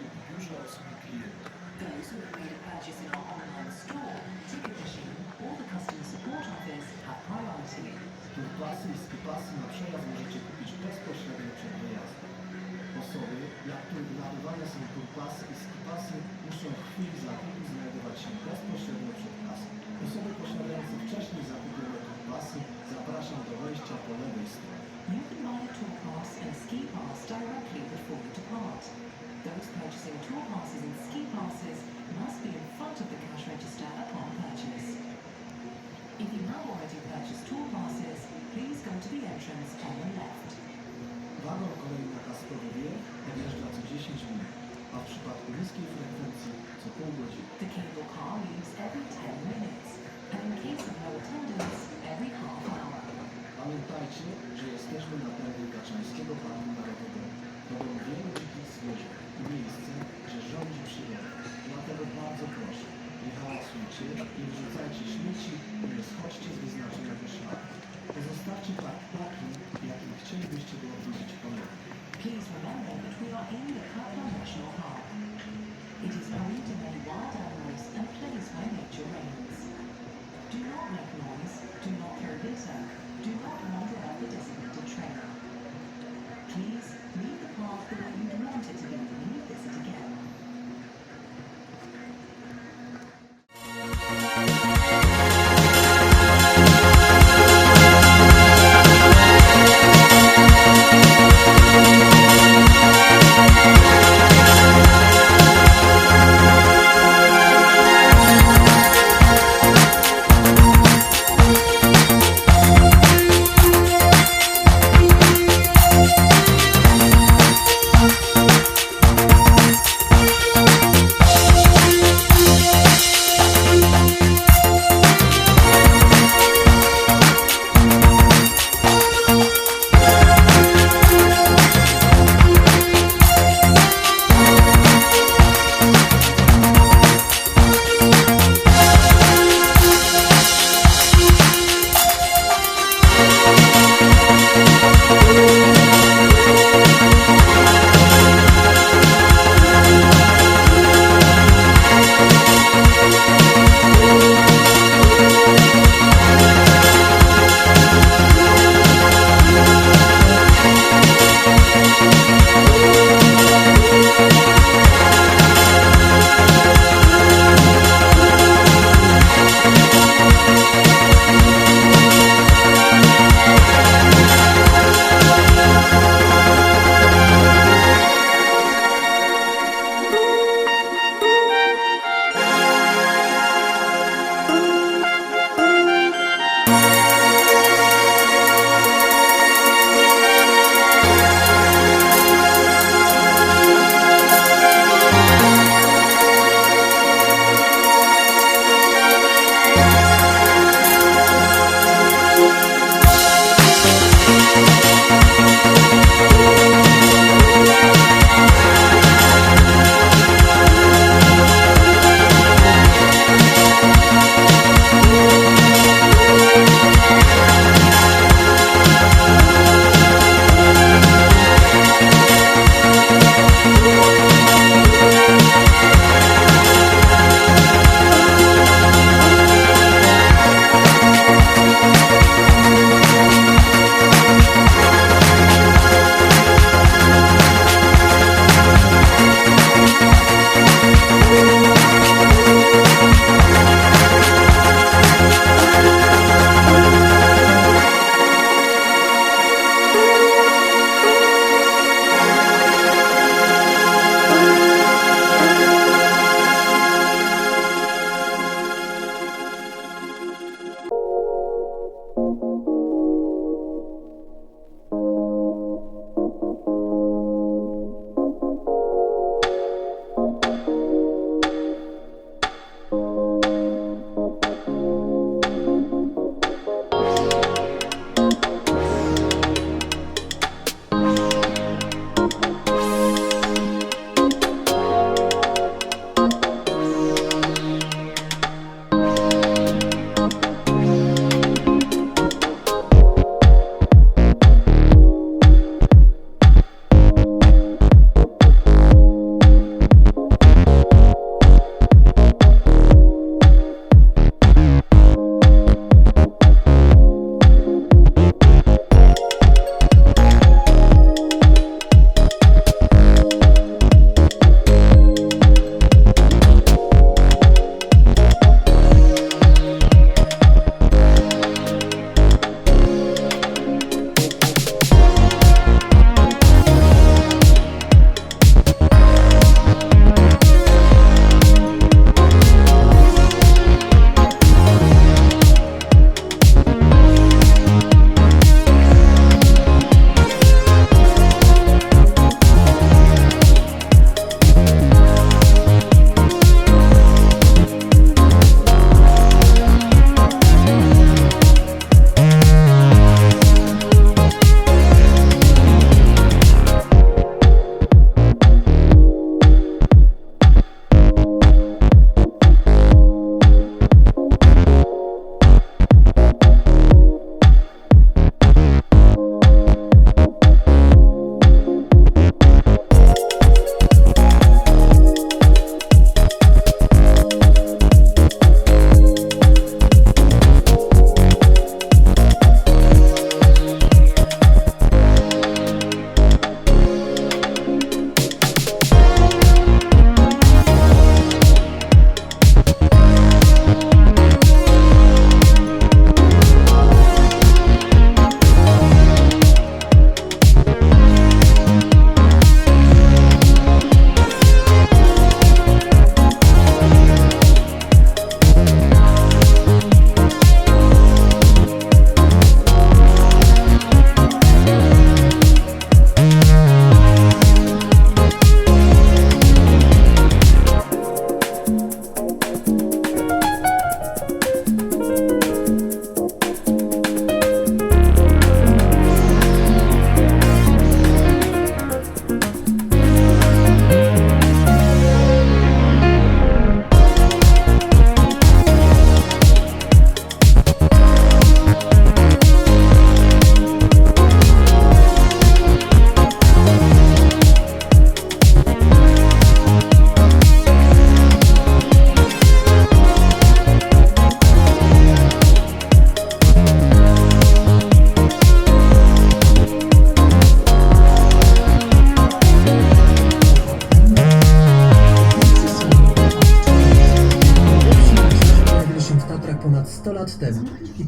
biurze obsługi klientów. Those who have made a purchase in our online store, ticket machine, or the customer support office have priority. Turpasy i skipasy na przejazd możecie kupić bezpośrednio przed wyjazdem. Osoby, dla których nabywane są turpasy i skipasy, muszą w chwili zakupu znajdować się bezpośrednio przed kasą. Osoby posiadające wcześniej zakupione turpasy zapraszam do wejścia po lewej stronie. You can buy a tour pass and a ski pass directly before you depart. Those purchasing tour passes and ski passes must be in front of the cash register upon purchase. If you have already purchased tour passes, please go to the entrance on the left. Wagon kolei na Kasprowie odjeżdża co 10 minut, a w przypadku niskiej frekwencji co pół godziny. The cable car leaves every 10 minutes, and in case of no attendance, every half hour. Pamiętajcie, że jesteśmy na terenie Gaczańskiego Parku Narodowego. To dom wielu dzikich zwierząt miejsce, gdzie rządzi przyroda. Dlatego bardzo proszę, nie hałasujcie, nie wrzucajcie śmieci i nie schodźcie z wyznaczonego szlaku. Pozostawcie park takim, jakim chcielibyście go odwiedzić ponownie. Please remember that we are in the Kaplan National Park. It is home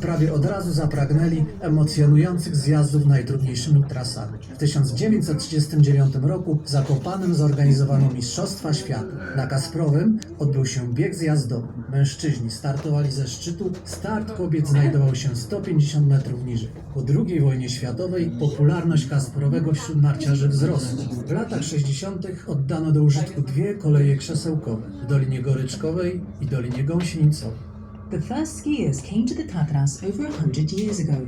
prawie od razu zapragnęli emocjonujących zjazdów najtrudniejszymi trasami. W 1939 roku w Zakopanem zorganizowano Mistrzostwa Świata. Na Kasprowym odbył się bieg zjazdowy. Mężczyźni startowali ze szczytu, start kobiet znajdował się 150 metrów niżej. Po II wojnie światowej popularność Kasprowego wśród narciarzy wzrosła. W latach 60. oddano do użytku dwie koleje krzesełkowe w Dolinie Goryczkowej i Dolinie Gąsienicowej. The first skiers came to the Tatras over a hundred years ago,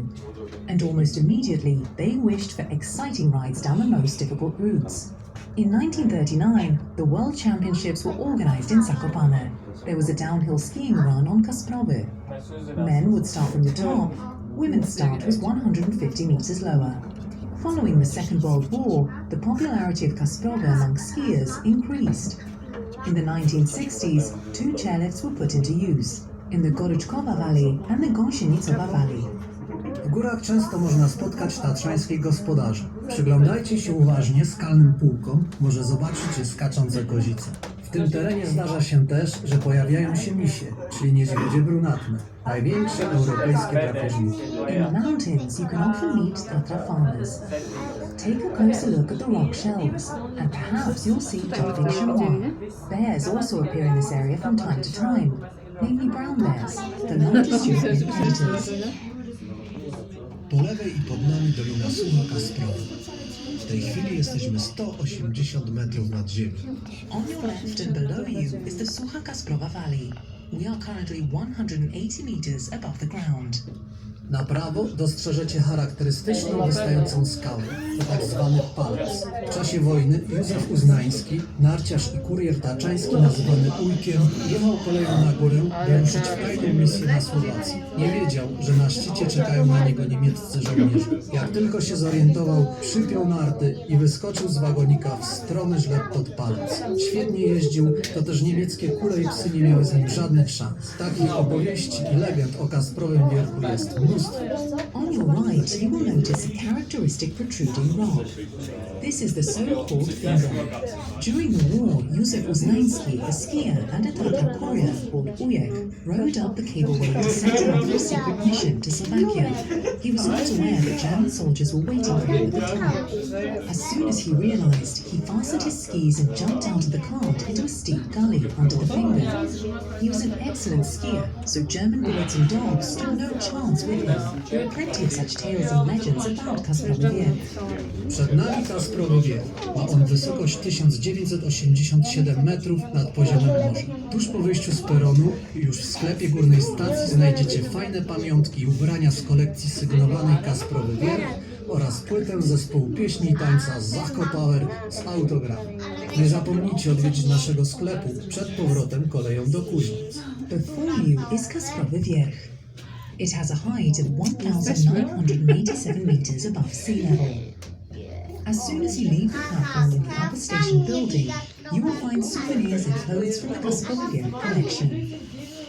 and almost immediately they wished for exciting rides down the most difficult routes. In 1939, the World Championships were organized in Zakopane. There was a downhill skiing run on Kasprowy. Men would start from the top, women's start was 150 meters lower. Following the Second World War, the popularity of Kasprova among skiers increased. In the 1960s, two chairlifts were put into use, in the Goruchkova Valley and the Gonshenitsova Valley. W górach często można spotkać tatrzańskich gospodarzy. Przyglądajcie się uważnie skalnym półkom, może zobaczycie skaczące kozice. W tym terenie zdarza się też, że pojawiają się misie, czyli niedźwiedzie brunatne, największe europejskie drapieżniki. In the mountains, you can often meet Tatra farmers. Take a closer look at the rock shelves, and perhaps you'll see jumping chamois. Bears also appear in this area from time to time, namely brown bears, the largest European predators. Po lewej i pod nami dolina Sucha Kasprowa. W tej chwili jesteśmy 180 metrów nad ziemią. On your left and below you is the Sucha Kasprova Valley. We are currently 180 meters above the ground. Na prawo dostrzeżecie charakterystyczną wystającą skałę, to tak zwany palec. W czasie wojny Józef Uznański, narciarz i kurier taczański nazywany Ujkiem, jechał koleją na górę, by ruszyć w tajną misję na Słowacji. Nie wiedział, że na szczycie czekają na niego niemieccy żołnierze. Jak tylko się zorientował, przypiął narty i wyskoczył z wagonika w strony żleb pod palec. Świetnie jeździł, to też niemieckie kule i psy nie miały z nim żadnych szans. Takich opowieści i legend o Kasprowym Wierchu jest mnóstwo. On your right, you will notice a characteristic protruding rock. This is the so-called finger. During the war, Józef Uznański, a skier and a Tatra courier called Ujek, rode up the cableway to set out for a secret mission to Slovakia. He was not aware that German soldiers were waiting for him at the top. As soon as he realized, he fastened his skis and jumped out of the cart into a steep gully under the finger. He was an excellent skier, so German bullets and dogs stood no chance with him. There are plenty of such tales and legends about Kasprowy. Przed nami Kasprowy. Ma on wysokość 1987 metrów nad poziomem morza. Tuż po wyjściu z peronu, już w sklepie górnej stacji znajdziecie fajne pamiątki i ubrania z kolekcji sygnowanej Kasprowy oraz płytę zespołu pieśni i tańca Zachko Power z autografem. Nie zapomnijcie odwiedzić naszego sklepu przed powrotem koleją do Kuźnic. Before you is Kasprowy Wierch. It has a height of 1,987 meters above sea level. As soon as you leave the platform in the upper station building, you will find souvenirs and clothes from the Wierch collection.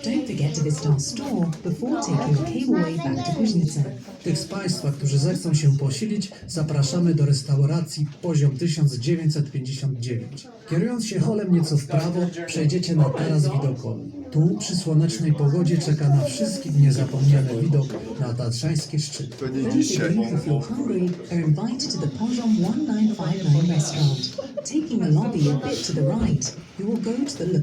Don't forget to visit our store before taking the cableway back to Kuźnice. Tych z Państwa, którzy zechcą się posilić, zapraszamy do restauracji Poziom 1959. Kierując się holem nieco w prawo, przejdziecie na taras widokowy. Tu przy słonecznej pogodzie czeka na wszystkich niezapomniany widok na tatrzańskie szczyty. To nie dzisiaj. of you who feel hungry are invited to the Pojom 1959 restaurant. Taking the lobby a bit to the right, you will go to the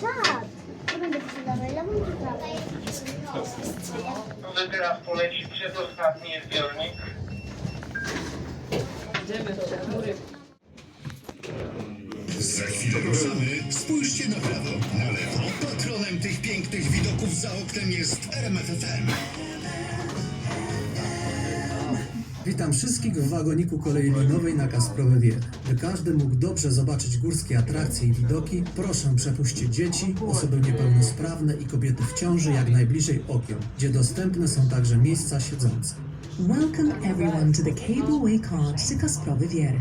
Tak. Poleci przedostatni zbiornik. Za chwilę ruszamy. Spójrzcie na prawo, na lewo. Patronem tych pięknych widoków za oknem jest RMFFM. Witam wszystkich w wagoniku kolei linowej na Kasprowy. By każdy mógł dobrze zobaczyć górskie atrakcje i widoki, proszę przepuśćcie dzieci, osoby niepełnosprawne i kobiety w ciąży jak najbliżej okien, gdzie dostępne są także miejsca siedzące. Welcome everyone to the cableway cart to Kasprowy Wierch.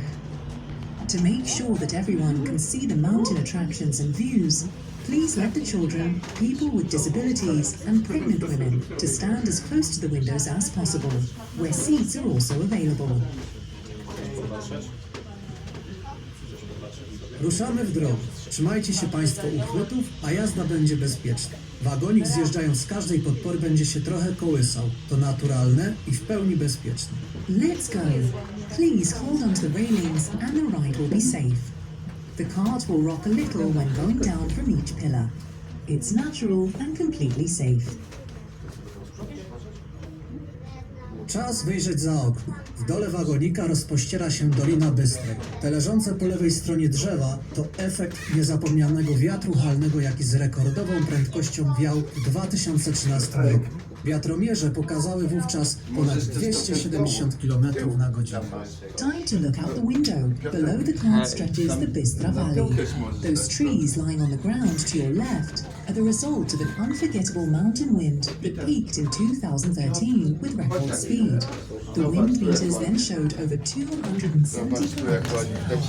To make sure that everyone can see the mountain attractions and views, please let the children, people with disabilities, and pregnant women to stand as close to the windows as possible, where seats are also available. Ruszamy w drogę. Trzymajcie się Państwo uchwytów, a jazda będzie bezpieczna. Wagonik zjeżdżając z każdej podpory będzie się trochę kołysał. To naturalne i w pełni bezpieczne. Let's go. Please hold on to the railings and the ride will be safe. The cart will rock a little when going down from each pillar. It's natural and completely safe. Czas wyjrzeć za okno. W dole wagonika rozpościera się Dolina Bystrej. Te leżące po lewej stronie drzewa to efekt niezapomnianego wiatru halnego, jaki z rekordową prędkością wiał w 2013 roku. Wiatromierze pokazały wówczas ponad 270 km na godzinę. Time to look out the window. Below the cart stretches the Bistra Valley. Those trees lying on the ground to your left are the result of an unforgettable mountain wind that peaked in 2013 with record speed. The wind meters then showed over 270 Zobacz tu jak kilometers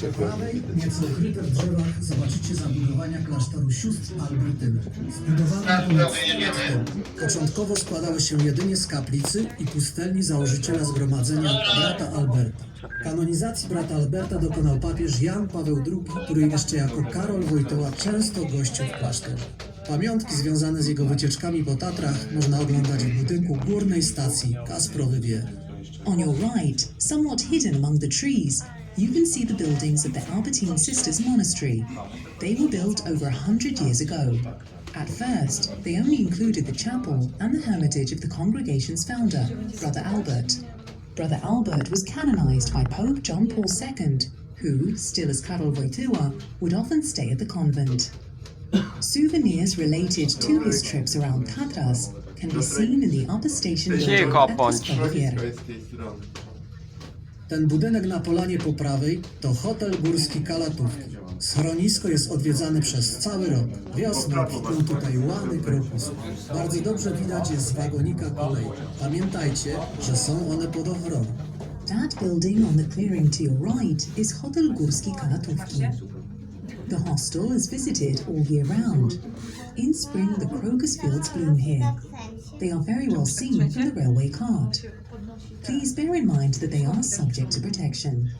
tak nieco ukryte w drzewach, zobaczycie zabudowania klasztoru sióstr Albertyny. Zbudowane 100 temu. Początkowo składały się jedynie z kaplicy i pustelni założyciela zgromadzenia brata Alberta. Kanonizacji brata Alberta dokonał papież Jan Paweł II, który jeszcze jako Karol Wojtyła często gościł w klasztorze. Pamiątki związane z jego wycieczkami po Tatrach można oglądać w budynku górnej stacji Kasprowy. On your right, somewhat hidden among the trees, you can see the buildings of the Albertine Sisters Monastery. They were built over a hundred years ago. At first, they only included the chapel and the hermitage of the congregation's founder, Brother Albert. Brother Albert was canonized by Pope John Paul II, who, still as Karol Wojtyła, would often stay at the convent. Souvenirs related to his trips around Tatras can be seen in the upper station building at bądź. Kasprowy To jest z tej strony. Ten budynek na polanie po prawej to hotel górski Kalatówki. Schronisko jest odwiedzane przez cały rok. Wiosną kwitną tutaj łany krokusów. Bardzo dobrze widać jest z wagonika kolei. Pamiętajcie, że są one pod ochroną. That building on the clearing to your right is Hotel Górski Kalatówki. The hostel is visited all year round. In spring, the crocus fields bloom here. They are very well seen from the railway cart. Please bear in mind that they are subject to protection.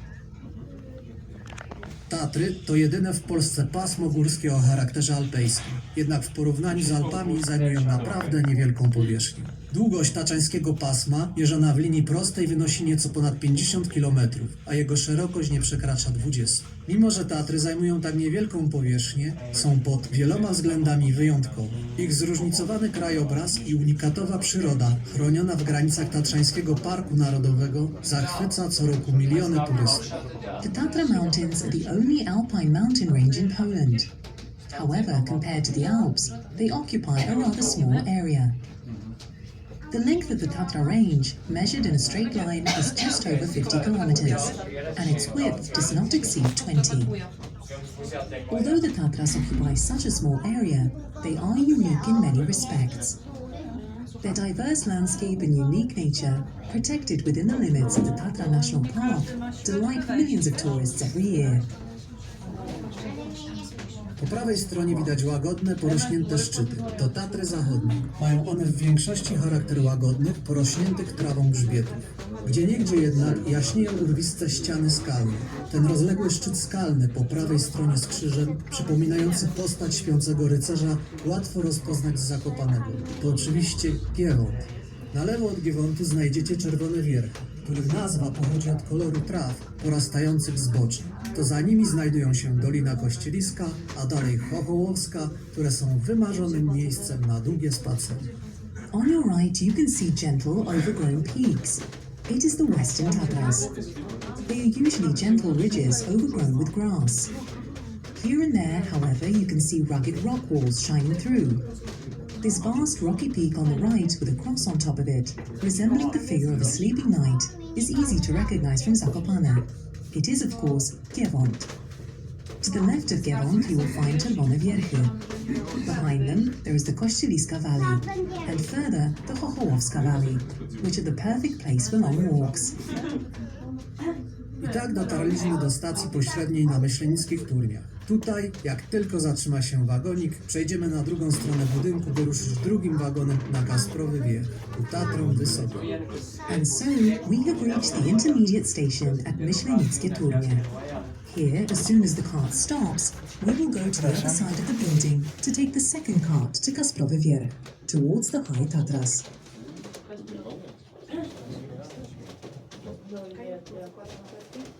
Tatry to jedyne w Polsce pasmo górskie o charakterze alpejskim. Jednak w porównaniu z Alpami zajmują naprawdę niewielką powierzchnię. Długość taczańskiego pasma, mierzona w linii prostej, wynosi nieco ponad 50 km, a jego szerokość nie przekracza 20. Mimo, że Tatry zajmują tak niewielką powierzchnię, są pod wieloma względami wyjątkowe. Ich zróżnicowany krajobraz i unikatowa przyroda, chroniona w granicach Tatrzańskiego Parku Narodowego, zachwyca co roku miliony turystów. The Tatra Mountains are the only alpine mountain range in Poland. However, compared to the Alps, they occupy a rather small area. The length of the Tatra range, measured in a straight line, is just over 50 kilometers, and its width does not exceed 20. Although the Tatras occupy such a small area, they are unique in many respects. Their diverse landscape and unique nature, protected within the limits of the Tatra National Park, delight millions of tourists every year. Po prawej stronie widać łagodne, porośnięte szczyty. To Tatry Zachodnie. Mają one w większości charakter łagodnych, porośniętych trawą grzbietów. Gdzie niegdzie jednak jaśnieją urwiste ściany skalne. Ten rozległy szczyt skalny po prawej stronie z krzyżem, przypominający postać śpiącego rycerza, łatwo rozpoznać z Zakopanego. To oczywiście Giewont. Na lewo od Giewontu znajdziecie czerwone wierchy, których nazwa pochodzi od koloru traw porastających z. To za nimi znajdują się Dolina Kościeliska, a dalej Chochołowska, które są wymarzonym miejscem na długie spacery. On your right, you can see gentle, overgrown peaks. It is the Western Tatras. They are usually gentle ridges overgrown with grass. Here and there, however, you can see rugged rock walls shining through. This vast rocky peak on the right, with a cross on top of it, resembling the figure of a sleeping knight, is easy to recognize from Zakopane. It is, of course, Giewont. To the left of Giewont, you will find Czerwone Wierchy. Behind them, there is the Kościeliska Valley, and further, the Chochołowska Valley, which are the perfect place for long walks. I tak dotarliśmy do stacji pośredniej na myślenickich turniach. Tutaj, jak tylko zatrzyma się wagonik, przejdziemy na drugą stronę budynku, by ruszyć drugim wagonem na Kasprowy Wierch, ku Tatrom Wysoką. And so we have reached the intermediate station at Myślenickie Turnie. Here, as soon as the cart stops, we will go to the other side of the building to take the second cart to Kasprowy Wierch, towards the High Tatras.